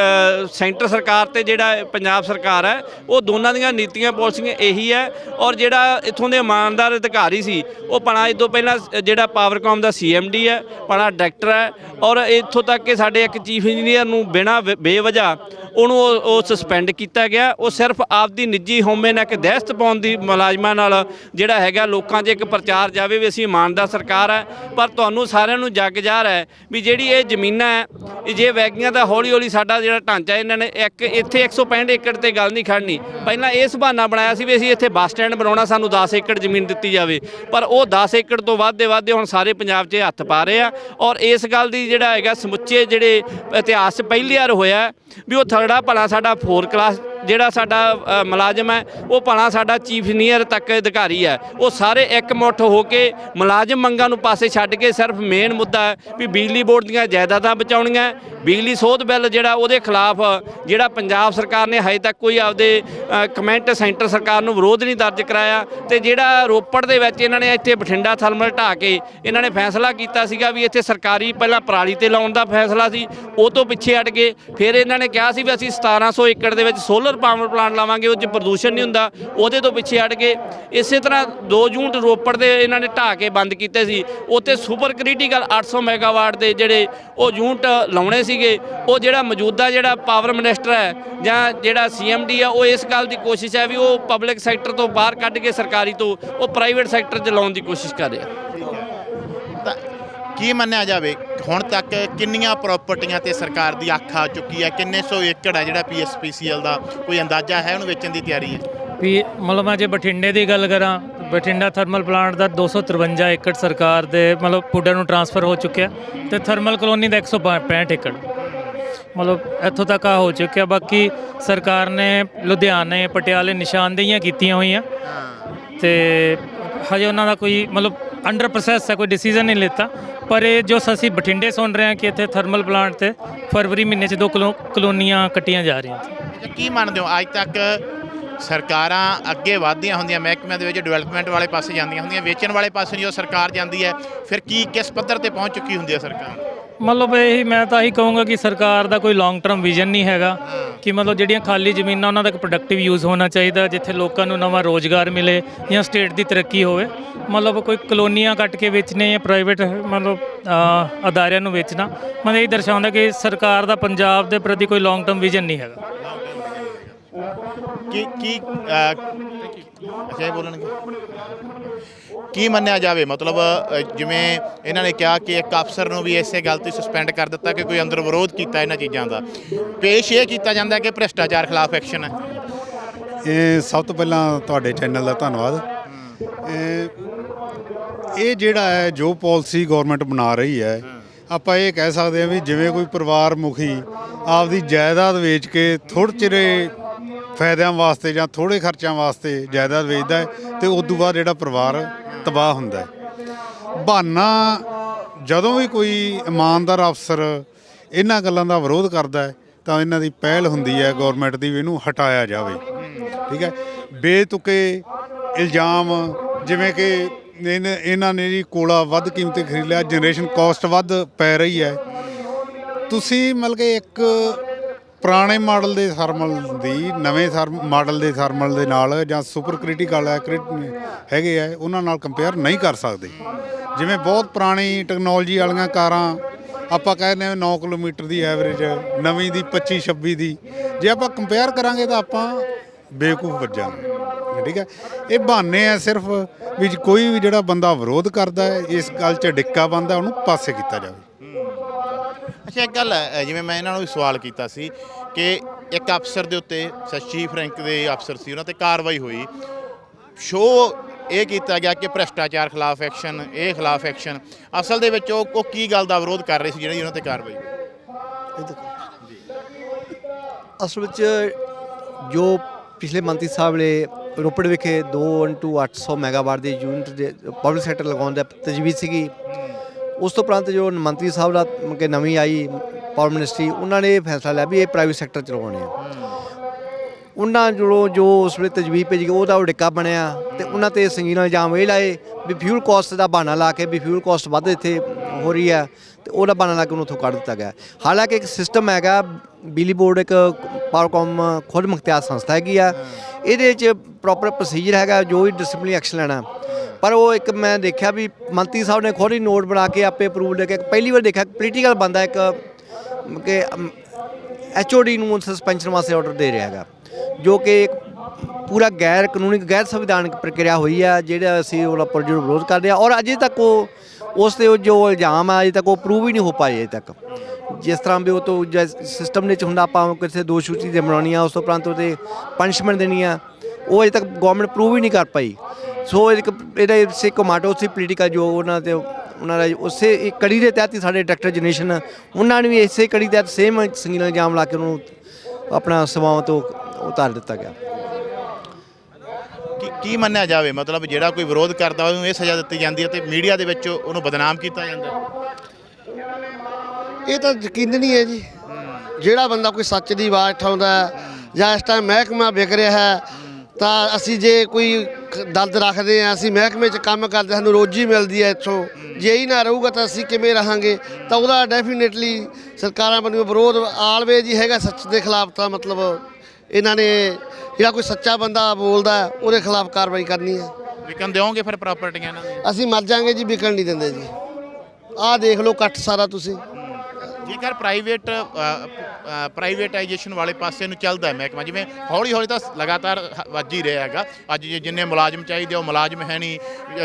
ਸੈਂਟਰ ਸਰਕਾਰ ਤੇ ਜਿਹੜਾ ਪੰਜਾਬ ਸਰਕਾਰ ਹੈ, ਉਹ ਦੋਨਾਂ ਦੀਆਂ ਨੀਤੀਆਂ ਪਾਲਿਸੀਆਂ ਇਹੀ ਹੈ ਔਰ ਜਿਹੜਾ ਇੱਥੋਂ ਦੇ ਇਮਾਨਦਾਰ ਅਧਿਕਾਰੀ ਸੀ, ਉਹ ਪਣਾ ਇਸ ਤੋਂ ਪਹਿਲਾਂ ਜਿਹੜਾ ਪਾਵਰਕਾਮ ਦਾ ਸੀਐਮਡੀ ਹੈ ਪਣਾ ਡਾਇਰੈਕਟਰ ਹੈ ਔਰ ਇੱਥੋਂ ਤੱਕ ਕਿ ਸਾਡੇ ਇੱਕ ਚੀਫ ਇੰਜੀਨੀਅਰ ਨੂੰ ਬਿਨਾਂ ਵ- ਬੇਵਜ੍ਹਾ ਉਹਨੂੰ ਉਹ ਸਸਪੈਂਡ ਕੀਤਾ ਗਿਆ, ਉਹ ਸਿਰਫ ਆਪਦੀ ਨਿੱਜੀ ਹਉਮੈ ਨਾਲ ਇੱਕ ਦਹਿਸ਼ਤ ਪਾਉਣ ਦੀ ਮੁਲਾਜ਼ਮਾਂ ਨਾਲ ਜਿਹੜਾ ਹੈਗਾ, ਲੋਕਾਂ 'ਚ ਇੱਕ ਪ੍ਰਚਾਰ ਜਾਵੇ ਵੀ ਅਸੀਂ ਇਮਾਨਦਾਰ ਸਰਕਾਰ ਹੈ ਪਰ ਤੁਹਾਨੂੰ ਸਾਰਿਆਂ ਨੂੰ ਜੱਗ ਜ਼ਾਹਰ ਹੈ ਵੀ ਜਿਹੜੀ ਇਹ ਜ਼ਮੀਨਾਂ ਹੈ ਜੇ ਵੈਗੀਆਂ ਦਾ ਹੌਲੀ ਹੌਲੀ ਸਾਡਾ ਜਿਹੜਾ ਢਾਂਚਾ ਇਹਨਾਂ ਨੇ ਇੱਕ ਇੱਥੇ 165 ਏਕੜ ਤੇ ਗੱਲ ਨਹੀਂ ਖੜਨੀ ਪਹਿਲਾਂ ਇਸ ਬਹਾਨਾ ਬਣਾਇਆ ਸੀ ਵੀ ਅਸੀਂ ਇੱਥੇ ਬੱਸ ਸਟੈਂਡ ਬਣਾਉਣਾ, ਸਾਨੂੰ 10 ਏਕੜ ਜ਼ਮੀਨ ਦਿੱਤੀ ਜਾਵੇ। ਪਰ ਉਹ 10 ਏਕੜ ਤੋਂ ਵੱਧ ਦੇ ਵੱਧ ਹੁਣ ਸਾਰੇ ਪੰਜਾਬ 'ਚ ਹੱਥ ਪਾ ਰਹੇ ਆ ਔਰ ਇਸ ਗੱਲ ਦੀ ਜਿਹੜਾ ਹੈਗਾ ਸਮੁੱਚੇ ਜਿਹੜੇ ਇਤਿਹਾਸ ਪਹਿਲੀ ਵਾਰ ਹੋਇਆ ਵੀ ਉਹ ਥਰੜਾ ਭਲਾ ਸਾਡਾ ਫੋਰ ਕਲਾਸ ਜਿਹੜਾ ਸਾਡਾ ਮੁਲਾਜ਼ਮ ਹੈ, ਉਹ ਭਲਾ ਸਾਡਾ ਚੀਫ ਇੰਜੀਨੀਅਰ ਤੱਕ ਅਧਿਕਾਰੀ ਹੈ। ਉਹ ਸਾਰੇ ਇਕਮੁੱਠ ਹੋ ਕੇ ਮੁਲਾਜ਼ਮ ਮੰਗਾਂ ਨੂੰ ਪਾਸੇ ਛੱਡ ਕੇ ਸਿਰਫ ਮੇਨ ਮੁੱਦਾ ਵੀ ਬਿਜਲੀ ਬੋਰਡ ਦੀਆਂ ਜਾਇਦਾਦਾਂ ਬਚਾਉਣੀਆਂ ਬਿਜਲੀ ਸੋਧ ਬਿੱਲ ਜਿਹੜਾ, ਉਹਦੇ ਖਿਲਾਫ ਜਿਹੜਾ ਪੰਜਾਬ ਸਰਕਾਰ ਨੇ ਹਜੇ ਤੱਕ ਕੋਈ ਆਪਦੇ ਕਮੈਂਟ ਸੈਂਟਰ ਸਰਕਾਰ ਨੂੰ ਵਿਰੋਧ ਨਹੀਂ ਦਰਜ ਕਰਾਇਆ ਤੇ ਜਿਹੜਾ ਰੋਪੜ ਦੇ ਵਿੱਚ ਇਹਨਾਂ ਨੇ ਇੱਥੇ ਬਠਿੰਡਾ ਥਰਮਲ ਢਾਹ ਕੇ ਇਹਨਾਂ ਨੇ ਫੈਸਲਾ ਕੀਤਾ ਸੀਗਾ ਵੀ ਇੱਥੇ ਸਰਕਾਰੀ ਪਹਿਲਾਂ ਪਰਾਲੀ ਤੇ ਲਾਉਣ ਦਾ ਫੈਸਲਾ ਸੀ, ਉਹ ਤੋਂ ਪਿੱਛੇ ਹਟ ਗਏ। ਫਿਰ ਇਹਨਾਂ ਨੇ ਕਿਹਾ ਸੀ ਵੀ ਅਸੀਂ 1700 ਏਕੜ ਦੇ ਵਿੱਚ ਸੋਲਰ ਪਾਵਰ ਪਲਾਂਟ ਲਾਵਾਂਗੇ, ਉਹ 'ਚ ਪ੍ਰਦੂਸ਼ਣ ਨਹੀਂ ਹੁੰਦਾ। ਉਹਦੇ ਤੋਂ ਪਿੱਛੇ ਹਟ ਕੇ ਇਸੇ ਤਰ੍ਹਾਂ 2 ਯੂਨਿਟ ਰੋਪੜ ਦੇ ਇਹਨਾਂ ਨੇ ਢਾਹ ਕੇ ਬੰਦ ਕੀਤੇ ਸੀ। ਉੱਥੇ ਸੁਪਰ ਕ੍ਰਿਟੀਕਲ 800 ਮੈਗਾਵਾਟ ਦੇ ਜਿਹੜੇ ਉਹ ਯੂਨਿਟ ਲਾਉਣੇ ਸੀਗੇ, ਉਹ ਜਿਹੜਾ ਮੌਜੂਦਾ ਜਿਹੜਾ ਪਾਵਰ ਮਿਨਿਸਟਰ ਹੈ ਜਾਂ ਜਿਹੜਾ ਸੀਐਮਡੀ ਆ, ਉਹ ਇਸ ਗੱਲ ਦੀ ਕੋਸ਼ਿਸ਼ ਹੈ ਵੀ ਉਹ ਪਬਲਿਕ ਸੈਕਟਰ ਤੋਂ ਬਾਹਰ ਕੱਢ ਕੇ ਸਰਕਾਰੀ ਤੋਂ ਉਹ ਪ੍ਰਾਈਵੇਟ ਸੈਕਟਰ 'ਚ ਲਾਉਣ ਦੀ ਕੋਸ਼ਿਸ਼ ਕਰ ਰਿਹਾ। ਤਾਂ ਕੀ ਮੰਨਿਆ ਜਾਵੇ? ਹੁਣ ਤੱਕ ਕਿੰਨੀਆਂ ਪ੍ਰਾਪਰਟੀਆਂ ਤੇ ਸਰਕਾਰ ਦੀ ਅੱਖ ਆ ਚੁੱਕੀ ਹੈ? ਕਿੰਨੇ ਸੌ ਏਕੜ ਹੈ ਜਿਹੜਾ ਪੀਐਸਪੀਸੀਐਲ ਦਾ ਕੋਈ ਅੰਦਾਜ਼ਾ ਹੈ? ਉਹਨੂੰ ਵੇਚਣ ਦੀ ਤਿਆਰੀ ਹੈ। ਵੀ ਮਤਲਬ ਮੈਂ ਜੇ ਬਠਿੰਡੇ ਦੀ ਗੱਲ ਕਰਾਂ ਬਠਿੰਡਾ ਥਰਮਲ ਪਲਾਂਟ ਦਾ 253 ਏਕੜ ਸਰਕਾਰ ਦੇ ਮਤਲਬ ਪੁੱਡਾ ਨੂੰ ਟਰਾਂਸਫਰ ਹੋ ਚੁੱਕਿਆ ਤੇ ਥਰਮਲ ਕਲੋਨੀ ਦਾ 165 ਏਕੜ। ਮਤਲਬ ਇੱਥੋਂ ਤੱਕ ਆ ਹੋ ਚੁੱਕਿਆ। ਬਾਕੀ ਸਰਕਾਰ ਨੇ ਲੁਧਿਆਣੇ ਪਟਿਆਲੇ ਨਿਸ਼ਾਨਦੇਹੀਆਂ ਕੀਤੀਆਂ ਹੋਈਆਂ। ਤੇ ਹਜੇ ਉਹਨਾਂ ਦਾ ਕੋਈ ਮਤਲਬ ਅੰਡਰ ਪ੍ਰੋਸੈਸ ਹੈ ਕੋਈ ਡਿਸੀਜਨ ਨਹੀਂ ਲਿੱਤਾ। ਪਰ ਇਹ ਜੋ ਅਸੀਂ ਬਠਿੰਡੇ ਸੁਣ ਰਹੇ ਹਾਂ ਕਿ ਇੱਥੇ ਥਰਮਲ ਪਲਾਂਟ ਤੇ ਫਰਵਰੀ ਮਹੀਨੇ 'ਚ ਦੋ ਕਲੋ- ਕਲੋਨੀਆਂ ਕੱਟੀਆਂ ਜਾ ਰਹੀਆਂ ਅੱਛਾ, ਕੀ ਮੰਨਦੇ ਹੋ? ਅੱਜ ਤੱਕ ਸਰਕਾਰਾਂ ਅੱਗੇ ਵਧਦੀਆਂ ਹੁੰਦੀਆਂ ਮਹਿਕਮਿਆਂ ਦੇ ਵਿੱਚ ਡਿਵੈਲਪਮੈਂਟ ਵਾਲੇ ਪਾਸੇ ਜਾਂਦੀਆਂ ਹੁੰਦੀਆਂ ਵੇਚਣ ਵਾਲੇ ਪਾਸੇ ਜਦੋਂ ਸਰਕਾਰ ਜਾਂਦੀ ਹੈ ਫਿਰ ਕੀ ਕਿਸ ਪੱਧਰ ਤੇ ਪਹੁੰਚ ਚੁੱਕੀ ਹੁੰਦੀ ਹੈ ਸਰਕਾਰ? ਮਤਲਬ ਇਹੀ ਮੈਂ ਤਾਂ ਇਹੀ ਕਹੂੰਗਾ ਕਿ ਸਰਕਾਰ ਦਾ ਕੋਈ ਲੌਂਗ ਟਰਮ ਵਿਜ਼ਨ ਨਹੀਂ ਹੈਗਾ। ਕਿ ਮਤਲਬ ਜਿਹੜੀਆਂ ਖਾਲੀ ਜ਼ਮੀਨਾਂ ਉਹਨਾਂ ਦਾ ਇੱਕ ਪ੍ਰੋਡਕਟਿਵ ਯੂਜ਼ ਹੋਣਾ ਚਾਹੀਦਾ, ਜਿੱਥੇ ਲੋਕਾਂ ਨੂੰ ਨਵਾਂ ਰੋਜ਼ਗਾਰ ਮਿਲੇ ਜਾਂ ਸਟੇਟ ਦੀ ਤਰੱਕੀ ਹੋਵੇ। ਮਤਲਬ ਕੋਈ ਕਲੋਨੀਆਂ ਕੱਟ ਕੇ ਵੇਚਣੇ ਜਾਂ ਪ੍ਰਾਈਵੇਟ ਮਤਲਬ ਅਦਾਰਿਆਂ ਨੂੰ ਵੇਚਣਾ। ਮਤਲਬ ਇਹ ਦਰਸਾਉਂਦਾ ਕਿ ਸਰਕਾਰ ਦਾ ਪੰਜਾਬ ਦੇ ਪ੍ਰਤੀ ਕੋਈ ਲੌਂਗ ਟਰਮ ਵਿਜ਼ਨ ਨਹੀਂ ਹੈਗਾ। ਕੀ ਕੀ ਅਹ, ਬੋਲਣਗੇ। ਕੀ ਮੰਨਿਆ ਜਾਵੇ? ਮਤਲਬ ਅਹ, ਜਿਵੇਂ ਇਹਨਾਂ ਨੇ ਕਿਹਾ ਕਿ ਇੱਕ ਅਫਸਰ ਨੂੰ ਵੀ ਇਸੇ ਗੱਲ ਤੇ ਸਸਪੈਂਡ ਕਰ ਦਿੱਤਾ ਕਿ ਕੋਈ ਅੰਦਰ ਵਿਰੋਧ ਕੀਤਾ ਇਹਨਾਂ ਚੀਜ਼ਾਂ ਦਾ। ਪੇਸ਼ ਇਹ ਕੀਤਾ ਜਾਂਦਾ ਕਿ ਭ੍ਰਿਸ਼ਟਾਚਾਰ ਖਿਲਾਫ ਐਕਸ਼ਨ ਹੈ। ਇਹ ਸਭ ਤੋਂ ਪਹਿਲਾਂ ਤੁਹਾਡੇ ਚੈਨਲ ਦਾ ਧੰਨਵਾਦ। ਇਹ ਇਹ ਜਿਹੜਾ ਹੈ ਜੋ ਪਾਲਿਸੀ ਗਵਰਨਮੈਂਟ ਬਣਾ ਰਹੀ ਹੈ ਆਪਾਂ ਇਹ ਕਹਿ ਸਕਦੇ ਹਾਂ ਵੀ ਜਿਵੇਂ ਕੋਈ ਪਰਿਵਾਰ ਮੁਖੀ ਆਪਦੀ ਜਾਇਦਾਦ ਵੇਚ ਕੇ ਥੋੜ੍ਹੇ ਚਿਰੇ ਫਾਇਦਿਆਂ ਵਾਸਤੇ ਜਾਂ ਥੋੜੇ ਖਰਚਿਆਂ ਵਾਸਤੇ ਜਾਇਦਾਦ ਵੇਚਦਾ ਹੈ ਤੇ ਉਸ ਤੋਂ ਬਾਅਦ ਜਿਹੜਾ ਪਰਿਵਾਰ ਤਬਾਹ ਹੁੰਦਾ ਹੈ। ਬਹਾਨਾ ਜਦੋਂ ਵੀ ਕੋਈ ਇਮਾਨਦਾਰ ਅਫਸਰ ਇਹਨਾਂ ਗੱਲਾਂ ਦਾ ਵਿਰੋਧ ਕਰਦਾ ਹੈ, ਤਾਂ ਇਹਨਾਂ ਦੀ ਪਹਿਲ ਹੁੰਦੀ ਹੈ ਗਵਰਨਮੈਂਟ ਦੀ ਵੀ ਇਹਨੂੰ ਹਟਾਇਆ ਜਾਵੇ। ਠੀਕ ਹੈ? ਬੇਤੁਕੇ ਇਲਜ਼ਾਮ ਜਿਵੇਂ ਕਿ ਇਹਨ- ਇਹਨਾਂ ਨੇ ਜੀ ਕੋਲਾ ਵੱਧ ਕੀਮਤ ਖਰੀਦ ਲਿਆ, ਜਨਰੇਸ਼ਨ ਕਾਸਟ ਵੱਧ ਪੈ ਰਹੀ ਹੈ। ਤੁਸੀਂ ਮਤਲਬ ਕਿ ਇੱਕ ਪੁਰਾਣੇ ਮਾਡਲ ਦੇ ਥਰਮਲ ਦੀ, ਨਵੇਂ ਮਾਡਲ ਦੇ ਥਰਮਲ ਦੇ ਨਾਲ ਜਾਂ ਸੁਪਰ ਕ੍ਰਿਟੀਕਲ ਹੈ ਕ੍ਰਿਟ- ਹੈਗੇ ਆ, ਉਹਨਾਂ ਨਾਲ ਕੰਪੇਅਰ ਨਹੀਂ ਕਰ ਸਕਦੇ। ਜਿਵੇਂ ਬਹੁਤ ਪੁਰਾਣੀ ਟੈਕਨੋਲੋਜੀ ਵਾਲੀਆਂ ਕਾਰਾਂ, ਆਪਾਂ ਕਹਿੰਦੇ ਹਾਂ 9 ਕਿਲੋਮੀਟਰ ਦੀ ਐਵਰੇਜ ਨਵੀਂ ਦੀ 25 26 ਦੀ। ਜੇ ਆਪਾਂ ਕੰਪੇਅਰ ਕਰਾਂਗੇ ਤਾਂ ਆਪਾਂ ਬੇਵਕੂਫ ਵੱਜਾਂਗੇ ਠੀਕ ਹੈ? ਇਹ ਬਹਾਨੇ ਆ ਸਿਰਫ ਵੀ ਕੋਈ ਵੀ ਜਿਹੜਾ ਬੰਦਾ ਵਿਰੋਧ ਕਰਦਾ ਹੈ, ਇਸ ਗੱਲ 'ਚ ਡਿੱਕਾ ਬੰਦਾ, ਉਹਨੂੰ ਪਾਸੇ ਕੀਤਾ ਜਾਵੇ। ਅੱਛਾ ਇੱਕ ਗੱਲ ਹੈ ਜਿਵੇਂ ਮੈਂ ਇਹਨਾਂ ਨੂੰ ਵੀ ਸਵਾਲ ਕੀਤਾ ਸੀ ਕਿ ਇੱਕ ਅਫਸਰ ਦੇ ਉੱਤੇ ਚੀਫ ਫਰੈਂਕ ਦੇ ਅਫਸਰ ਸੀ, ਉਹਨਾਂ ਤੇ ਕਾਰਵਾਈ ਹੋਈ। ਸ਼ੋ ਇਹ ਕੀਤਾ ਗਿਆ ਕਿ ਭ੍ਰਿਸ਼ਟਾਚਾਰ ਖਿਲਾਫ ਐਕਸ਼ਨ, ਇਹ ਖਿਲਾਫ ਐਕਸ਼ਨ। ਅਸਲ ਦੇ ਵਿੱਚ ਉਹ ਉਹ ਕੀ ਗੱਲ ਦਾ ਵਿਰੋਧ ਕਰ ਰਹੇ ਸੀ ਜਿਹੜੀ ਉਹਨਾਂ ਤੇ ਕਾਰਵਾਈ ਹੋਈ? ਅਸਲ ਵਿੱਚ ਜੋ ਪਿਛਲੇ ਮੰਤਰੀ ਸਾਹਿਬ ਨੇ ਰੋਪੜ ਵਿਖੇ 2 ਮੈਗਾਵਾਟ ਦੇ ਯੂਨਿਟ ਦੇ ਪਬਲਿਕ ਸੈਕਟਰ ਲਗਾਉਣ ਦਾ ਤਜਵੀਜ਼ ਸੀਗੀ ਉਸ ਤੋਂ ਉਪਰੰਤ ਜੋ ਮੰਤਰੀ ਸਾਹਿਬ ਦਾ ਕਿ ਨਵੀਂ ਆਈ ਪਾਵਰ ਮਿਨਿਸਟਰੀ ਉਹਨਾਂ ਨੇ ਇਹ ਫੈਸਲਾ ਲਿਆ ਵੀ ਇਹ ਪ੍ਰਾਈਵੇਟ ਸੈਕਟਰ ਚਲਾਉਣੇ ਆ। ਉਹਨਾਂ ਜੋ ਜੋ ਉਸ ਵੇਲੇ ਤਜਵੀਜ਼ ਭੇਜੀ, ਉਹਦਾ ਉਡਿੱਕਾ ਬਣਿਆ ਤੇ ਉਹਨਾਂ ਤੇ ਸੰਗੀਨ ਇਲਜ਼ਾਮ ਇਹ ਲਾਏ ਵੀ ਫਿਊਲ ਕਾਸਟ ਦਾ ਬਹਾਨਾ ਲਾ ਕੇ, ਵੀ ਫਿਊਲ ਕਾਸਟ ਵੱਧ ਇੱਥੇ ਹੋ ਰਹੀ ਹੈ ਤੇ ਉਹਦਾ ਬਹਾਨਾ ਲਾ ਕੇ ਉਹਨੂੰ ਉੱਥੋਂ ਕੱਢ ਦਿੱਤਾ ਗਿਆ ਹਾਲਾਂਕਿ ਇੱਕ ਸਿਸਟਮ ਹੈਗਾ ਬਿਜਲੀ ਬੋਰਡ ਇੱਕ ਪਾਵਰਕਾਮ ਖੁਦ ਮੁਖਤਿਆਰ ਸੰਸਥਾ ਹੈਗੀ ਆ। ਇਹਦੇ 'ਚ ਪ੍ਰੋਪਰ ਪ੍ਰੋਸੀਜਰ ਹੈਗਾ ਜੋ ਵੀ ਡਿਸਪਲਿਨ ਐਕਸ਼ਨ ਲੈਣਾ। ਪਰ ਉਹ ਇੱਕ ਮੈਂ ਦੇਖਿਆ ਵੀ ਮੰਤਰੀ ਸਾਹਿਬ ਨੇ ਖੁਦ ਹੀ ਨੋਟ ਬਣਾ ਕੇ ਆਪੇ ਅਪਰੂਵਲ ਦੇ ਕੇ ਪਹਿਲੀ ਵਾਰ ਦੇਖਿਆ ਪੋਲੀਟੀਕਲ ਬੰਦਾ ਇੱਕ ਕਿ ਐਚਓਡੀ ਨੂੰ ਸਸਪੈਂਸ਼ਨ ਵਾਸਤੇ ਆਰਡਰ ਦੇ ਰਿਹਾ ਹੈਗਾ। ਜੋ ਕਿ ਇੱਕ ਪੂਰਾ ਗੈਰ ਕਾਨੂੰਨੀ ਗੈਰ ਸੰਵਿਧਾਨਕ ਪ੍ਰਕਿਰਿਆ ਹੋਈ ਹੈ ਜਿਹੜਾ ਅਸੀਂ ਉਹਦਾ ਪ੍ਰੋਜੈਕਟ ਵਿਰੋਧ ਕਰਦੇ ਆ। ਔਰ ਅਜੇ ਤੱਕ ਉਹ ਉਸ ਤੇ ਜੋ ਇਲਜ਼ਾਮ ਆ, ਅਜੇ ਤੱਕ ਉਹ ਪ੍ਰੂਵ ਹੀ ਨਹੀਂ ਹੋ ਪਾਏ ਅਜੇ ਤੱਕ। ਜਿਸ ਤਰ੍ਹਾਂ ਵੀ ਉਹ ਤੋਂ ਸਿਸਟਮ ਦੇ 'ਚ ਹੁੰਦਾ, ਆਪਾਂ ਕਿਸੇ ਦੋਸ਼ ਸੂਚੀ ਦੇ ਬਣਾਉਣੀ ਆ ਉਸ ਤੋਂ ਉਪਰੰਤ ਉਹਤੇ ਪਨਿਸ਼ਮੈਂਟ ਦੇਣੀ ਆ ਉਹ ਅਜੇ ਤੱਕ ਗਵਰਨਮੈਂਟ ਪ੍ਰੂਵ ਹੀ ਨਹੀਂ ਕਰ ਪਾਈ। ਸੋ ਇੱਕ, ਇਹਦਾ ਇਸੇ ਕਮਾਟੋ ਸੀ ਪੋਲੀਟੀਕਲ ਜੋ ਉਹਨਾਂ ਤੇ ਉਹਨਾਂ ਦਾ ਉਸੇ ਇੱਕ ਕੜੀ ਦੇ ਤਹਿਤ ਹੀ ਸਾਡੇ ਡਾਕਟਰ ਜਨਰੇਸ਼ਨ ਉਹਨਾਂ ਨੇ ਵੀ ਇਸੇ ਕੜੀ ਤਹਿਤ ਸੇਮ ਸੰਗੀਨ ਇਲਜ਼ਾਮ ਲਾ ਕੇ ਉਹਨੂੰ ਆਪਣਾ ਸੇਵਾਵਾਂ ਤੋਂ ਉਤਾਰ ਦਿੱਤਾ ਗਿਆ। ਕੀ ਕੀ ਮੰਨਿਆ ਜਾਵੇ? ਮਤਲਬ ਜਿਹੜਾ ਕੋਈ ਵਿਰੋਧ ਕਰਦਾ ਉਹਨੂੰ ਇਹ ਸਜ਼ਾ ਦਿੱਤੀ ਜਾਂਦੀ ਹੈ ਤੇ ਮੀਡੀਆ ਦੇ ਵਿੱਚ ਉਹਨੂੰ ਬਦਨਾਮ ਕੀਤਾ ਜਾਂਦਾ ਇਹ ਤਾਂ ਯਕੀਨ ਨਹੀਂ ਹੈ ਜੀ। ਜਿਹੜਾ ਬੰਦਾ ਕੋਈ ਸੱਚ ਦੀ ਆਵਾਜ਼ ਉਠਾਉਂਦਾ ਹੈ ਜਾਂ ਇਸ ਟਾਈਮ ਮਹਿਕਮਾ ਵਿਕ ਰਿਹਾ ਹੈ, ਤਾਂ ਅਸੀਂ ਜੇ ਕੋਈ ਖ- ਦਰਦ ਰੱਖਦੇ ਹਾਂ, ਅਸੀਂ ਮਹਿਕਮੇ 'ਚ ਕੰਮ ਕਰਦੇ ਸਾਨੂੰ ਰੋਜੀ ਮਿਲਦੀ ਹੈ ਇੱਥੋਂ। ਜੇ ਹੀ ਨਾ ਰਹੂਗਾ ਤਾਂ ਅਸੀਂ ਕਿਵੇਂ ਰਹਾਂਗੇ? ਤਾਂ ਉਹਦਾ ਡੈਫੀਨੇਟਲੀ ਸਰਕਾਰਾਂ ਵੱਲੋਂ ਵਿਰੋਧ ਆਲਵੇਜ ਹੀ ਹੈਗਾ ਸੱਚ ਦੇ ਖਿਲਾਫ ਤਾਂ ਮਤਲਬ ਇਹਨਾਂ ਨੇ ਜਿਹੜਾ ਕੋਈ ਸੱਚਾ ਬੰਦਾ ਬੋਲਦਾ ਹੈ, ਉਹਦੇ ਖਿਲਾਫ ਕਾਰਵਾਈ ਕਰਨੀ ਹੈ। ਵਿਕਣ ਦਿਓਗੇ ਫਿਰ ਪ੍ਰਾਪਰਟੀਆਂ ਇਹਨਾਂ ਦੀਆਂ ਅਸੀਂ ਮਰ ਜਾਾਂਗੇ ਜੀ ਵਿਕਣ ਨਹੀਂ ਦਿੰਦੇ ਜੀ। ਆਹ ਦੇਖ ਲਓ ਇਕੱਠ ਸਾਰਾ ਤੁਸੀਂ। ਜੇਕਰ ਪ੍ਰਾਈਵੇਟ ਪ੍ਰਾਈਵੇਟਾਈਜੇਸ਼ਨ ਵਾਲੇ ਪਾਸੇ ਨੂੰ ਚੱਲਦਾ ਹੈ ਮਹਿਕਮਾ, ਜਿਵੇਂ ਹੌਲੀ ਹੌਲੀ ਤਾਂ ਲਗਾਤਾਰ ਹ- ਵੱਜ ਹੀ ਰਿਹਾ ਹੈਗਾ। ਅੱਜ ਜੇ ਜਿੰਨੇ ਮੁਲਾਜ਼ਮ ਚਾਹੀਦੇ ਉਹ ਮੁਲਾਜ਼ਮ ਹੈ ਨਹੀਂ।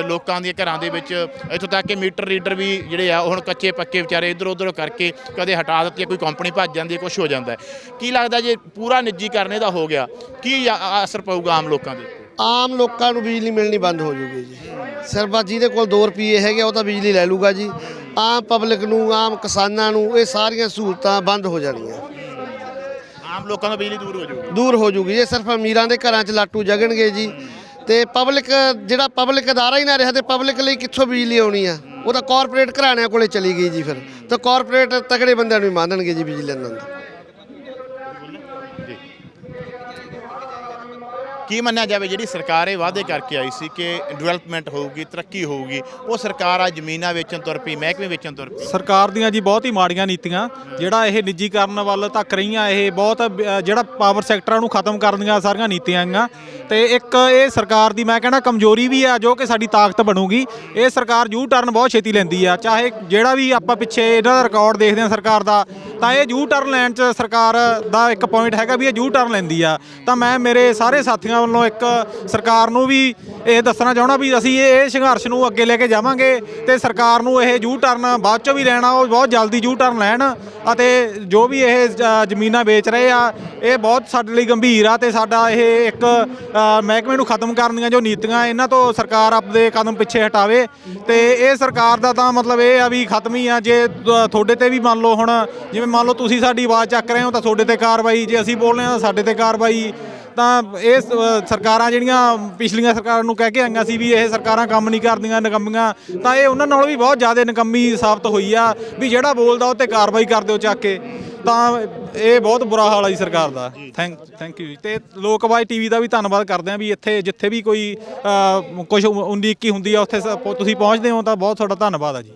ਲੋਕਾਂ ਦੇ ਘਰਾਂ ਦੇ ਵਿੱਚ, ਇੱਥੋਂ ਤੱਕ ਕਿ ਮੀਟਰ ਰੀਡਰ ਵੀ ਜਿਹੜੇ ਆ ਉਹ ਹੁਣ ਕੱਚੇ ਪੱਕੇ ਵਿਚਾਰੇ ਇਧਰ ਉਧਰ ਕਰਕੇ ਕਦੇ ਹਟਾ ਦਿੱਤੀ ਕੋਈ ਕੰਪਨੀ ਭੱਜ ਜਾਂਦੀ ਹੈ ਕੁਝ ਹੋ ਜਾਂਦਾ ਕੀ ਲੱਗਦਾ ਜੇ ਪੂਰਾ ਨਿੱਜੀਕਰਨ ਇਹਦਾ ਹੋ ਗਿਆ, ਕੀ ਆ- ਅਸਰ ਪਊਗਾ ਆਮ ਲੋਕਾਂ ਦੇ? ਆਮ ਲੋਕਾਂ ਨੂੰ ਬਿਜਲੀ ਮਿਲਣੀ ਬੰਦ ਹੋ ਜੂਗੀ ਜੀ। ਸਿਰਫ ਬਸ ਜਿਹਦੇ ਕੋਲ 2 ਰੁਪਏ ਹੈਗੇ ਉਹ ਤਾਂ ਬਿਜਲੀ ਲੈ ਲੂਗਾ ਜੀ। ਆਮ ਪਬਲਿਕ ਨੂੰ ਆਮ ਕਿਸਾਨਾਂ ਨੂੰ ਇਹ ਸਾਰੀਆਂ ਸਹੂਲਤਾਂ ਬੰਦ ਹੋ ਜਾਣੀਆਂ। ਆਮ ਲੋਕਾਂ ਤੋਂ ਬਿਜਲੀ ਦੂਰ ਹੋ ਜਾਊਗੀ ਦੂਰ ਹੋ ਜੂਗੀ ਇਹ ਸਿਰਫ ਅਮੀਰਾਂ ਦੇ ਘਰਾਂ 'ਚ ਲਾਟੂ ਜਗਣਗੇ ਜੀ। ਤੇ ਪਬਲਿਕ ਜਿਹੜਾ ਪਬਲਿਕ ਅਦਾਰਾ ਹੀ ਨਾ ਰਿਹਾ ਤੇ ਪਬਲਿਕ ਲਈ ਕਿੱਥੋਂ ਬਿਜਲੀ ਆਉਣੀ ਆ? ਉਹ ਤਾਂ ਕਾਰਪੋਰੇਟ ਘਰਾਣਿਆਂ ਕੋਲੇ ਚਲੀ ਗਈ ਜੀ ਫਿਰ। ਤਾਂ ਕਾਰਪੋਰੇਟ ਤਕੜੇ ਬੰਦਿਆਂ ਨੂੰ ਹੀ ਮੰਨਣਗੇ ਜੀ ਬਿਜਲੀ ਲੈਣ ਦਾ ਕੀ ਮੰਨਿਆ ਜਾਵੇ, ਜਿਹੜੀ ਸਰਕਾਰ ਇਹ ਵਾਅਦੇ ਕਰਕੇ ਆਈ ਸੀ ਕਿ ਡਿਵੈਲਪਮੈਂਟ ਹੋਊਗੀ, ਤਰੱਕੀ ਹੋਊਗੀ, ਉਹ ਸਰਕਾਰ ਆ ਜ਼ਮੀਨਾਂ ਵੇਚਣ ਤੁਰ ਪਈ, ਮਹਿਕਮੇ ਵੇਚਣ ਤੁਰ ਪਈ। ਸਰਕਾਰ ਦੀਆਂ ਜੀ ਬਹੁਤ ਹੀ ਮਾੜੀਆਂ ਨੀਤੀਆਂ, ਜਿਹੜਾ ਇਹ ਨਿੱਜੀਕਰਨ ਵੱਲ ਧੱਕ ਰਹੀਆਂ, ਇਹ ਬਹੁਤ ਜਿਹੜਾ ਪਾਵਰ ਸੈਕਟਰਾਂ ਨੂੰ ਖਤਮ ਕਰਨ ਦੀਆਂ ਸਾਰੀਆਂ ਨੀਤੀਆਂ ਹੈਗੀਆਂ, ਤੇ ਇੱਕ ਇਹ ਸਰਕਾਰ ਦੀ ਮੈਂ ਕਹਿੰਦਾ ਕਮਜ਼ੋਰੀ ਵੀ ਆ, ਜੋ ਕਿ ਸਾਡੀ ਤਾਕਤ ਬਣੂਗੀ, ਇਹ ਸਰਕਾਰ ਯੂ ਟਰਨ ਬਹੁਤ ਛੇਤੀ ਲੈਂਦੀ ਆ, ਚਾਹੇ ਜਿਹੜਾ ਵੀ ਆਪਾਂ ਪਿੱਛੇ ਇਹਨਾਂ ਦਾ ਰਿਕਾਰਡ ਦੇਖਦੇ ਆ ਸਰਕਾਰ ਦਾ, ਤਾਂ ਇਹ ਯੂ ਟਰਨ ਲੈਣ 'ਚ ਸਰਕਾਰ ਦਾ ਇੱਕ ਪੁਆਇੰਟ ਹੈਗਾ ਵੀ ਇਹ ਯੂ ਟਰਨ ਲੈਂਦੀ ਆ, ਤਾਂ ਮੈਂ ਮੇਰੇ ਸਾਰੇ ਸਾਥੀਆਂ ਵੱਲੋਂ ਇੱਕ ਸਰਕਾਰ ਨੂੰ ਵੀ ਇਹ ਦੱਸਣਾ ਚਾਹਣਾ ਵੀ ਅਸੀਂ ਇਹ ਇਹ ਸੰਘਰਸ਼ ਨੂੰ ਅੱਗੇ ਲੈ ਕੇ ਜਾਵਾਂਗੇ ਤੇ ਸਰਕਾਰ ਨੂੰ ਇਹ ਯੂ ਟਰਨ ਬਾਅਦ ਚੋਂ ਵੀ ਲੈਣਾ ਉਹ ਬਹੁਤ ਜਲਦੀ ਯੂ ਟਰਨ ਲੈਣ ਅਤੇ ਜੋ ਵੀ ਇਹ ਜ਼ਮੀਨਾਂ ਵੇਚ ਰਹੇ ਆ, ਇਹ ਬਹੁਤ ਸਾਡੇ ਲਈ ਗੰਭੀਰ ਆ ਤੇ ਸਾਡਾ ਇਹ ਇੱਕ ਮਹਿਕਮੇ ਨੂੰ ਖਤਮ ਕਰਨ ਦੀਆਂ ਜੋ ਨੀਤੀਆਂ, ਇਹਨਾਂ ਤੋਂ ਸਰਕਾਰ ਆਪਦੇ ਕਦਮ ਪਿੱਛੇ ਹਟਾਵੇ ਤੇ ਇਹ ਸਰਕਾਰ ਦਾ ਤਾਂ ਮਤਲਬ ਇਹ ਆ ਵੀ ਖਤਮ ਹੀ ਆ, ਜੇ ਤੁਹਾਡੇ ਤੇ ਵੀ ਮੰਨ ਲਓ ਹੁਣ, ਜਿਵੇਂ ਮੰਨ ਲਓ ਤੁਸੀਂ ਸਾਡੀ ਆਵਾਜ਼ ਚੱਕ ਰਹੇ ਹੋ ਤਾਂ ਤੁਹਾਡੇ ਤੇ ਕਾਰਵਾਈ, ਜੇ ਅਸੀਂ ਬੋਲ ਰਹੇ ਹਾਂ ਤਾਂ ਸਾਡੇ ਤੇ ਕਾਰਵਾਈ ਤਾਂ ਇਹ ਸਰਕਾਰਾਂ ਜਿਹੜੀਆਂ ਪਿਛਲੀਆਂ ਸਰਕਾਰਾਂ ਨੂੰ ਕਹਿ ਕੇ ਆਈਆਂ ਸੀ ਵੀ ਇਹ ਸਰਕਾਰਾਂ ਕੰਮ ਨਹੀਂ ਕਰਦੀਆਂ ਨਿਕੰਮੀਆਂ ਤਾਂ ਇਹ ਉਹਨਾਂ ਨਾਲੋਂ ਵੀ ਬਹੁਤ ਜ਼ਿਆਦਾ ਨਿਕੰਮੀ ਸਾਬਤ ਹੋਈ ਆ ਵੀ ਜਿਹੜਾ ਬੋਲਦਾ ਉਹ ਤੇ ਕਾਰਵਾਈ ਕਰ ਦਿਓ ਚੱਕ ਕੇ। ਤਾਂ ਇਹ ਬਹੁਤ ਬੁਰਾ ਹਾਲ ਆ ਜੀ ਸਰਕਾਰ ਦਾ। ਥੈਂਕ ਥੈਂਕ ਯੂ ਤੇ ਲੋਕਵਾਈ ਟੀਵੀ ਦਾ ਵੀ ਧੰਨਵਾਦ ਕਰਦੇ ਆ ਵੀ ਇੱਥੇ ਜਿੱਥੇ ਵੀ ਕੋਈ ਕੁਝ 19 21 ਹੁੰਦੀ ਆ ਉੱਥੇ ਤੁਸੀਂ ਪਹੁੰਚਦੇ ਹੋ ਤਾਂ ਬਹੁਤ ਤੁਹਾਡਾ ਧੰਨਵਾਦ ਆ ਜੀ।